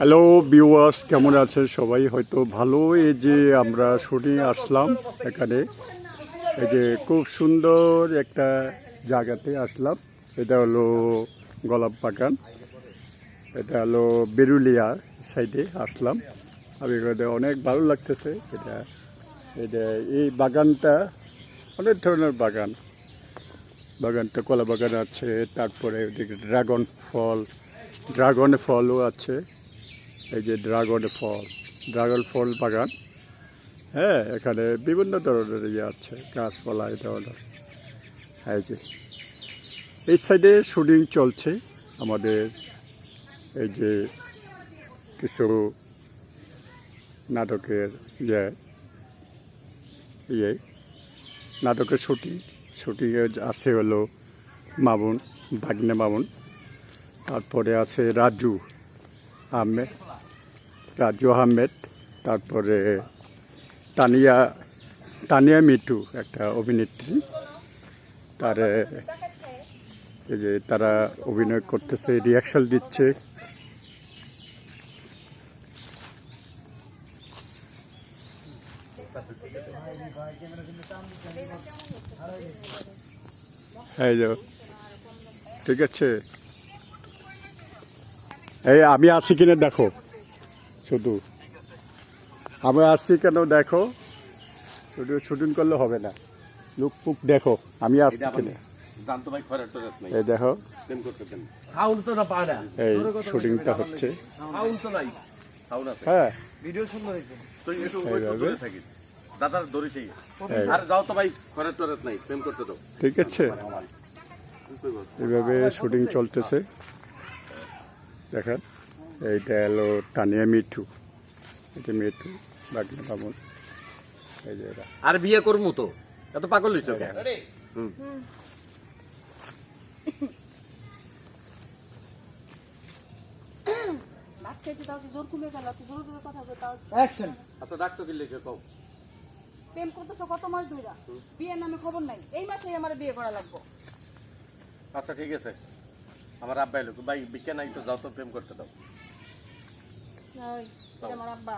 Hello viewers কেমন আছেন সবাই? হয়তো ভালো। এই যে আমরা শুটিং আসলাম এখানে। এই যে খুব সুন্দর একটা জায়গাতে আসলাম। এটা হলো গোলাপ বাগান। এটা হলো বেরুলিয়া সাইডে আসলাম। আমি অনেক ভালো লাগতেছে এটা। এটা এই বাগানটা অনেক ধরনের বাগান। বাগানটা কলা বাগান আছে, তারপরে ওদিকে ড্রাগন ফল, ড্রাগন ফলও আছে। এই যে ড্রাগন ফল ড্রাগন ফল বাগান হ্যাঁ এখানে বিভিন্ন ধরনের ইয়ে আছে, গাছপালা, এই ধরনের। এই যে, এই সাইডে শুটিং চলছে আমাদের, এই যে কিছু নাটকের ইয়ে ইয়ে নাটকের শুটিং শুটিংয়ে আছে হলো মামুন, ভাগ্নে মামুন, তারপরে আছে রাজু, আহমেদ। রাজু আহমেদ তারপরে তানিয়া তানিয়া মিটু একটা অভিনেত্রী। তার এই যে তারা অভিনয় করতেছে রিয়াকশন দিচ্ছে। ঠিক আছে। এই আমি আছি কিনা দেখো। শুধু। আমি আসছি কেন দেখো? শুধু শুটিং করলে হবে না। লুক ফুক দেখো আমি আসছি কিনা? এই দেখো। প্রেম করতে দেন সাউন্ড তো না পায় না। এই শুটিংটা হচ্ছে। সাউন্ড তো নাই। সাউন্ড আছে। হ্যাঁ। ঠিক আছে। এইভাবে শুটিং চলতেছে। দেখেন। এইটা হলো টানিয়া মিঠু। এটা মিঠু বাগনা বামন। এই যে এরা। আর বিয়ে করমু তো? এত পাগল হইছো কেন? কথা বলে তাও আচ্ছা ডাকছো কি লিখে? কও। প্রেম করতেছো কত মাস ধইরা? বিয়ের নামে খবর নাই। এই মাসেই আমার বিয়ে করা লাগবে। আচ্ছা ঠিক আছে। আমার আব্বাই লোক ভাই বিজ্ঞান নাই তো যাও তো প্রেম করতে দাও। এই, এটা আমার আব্বা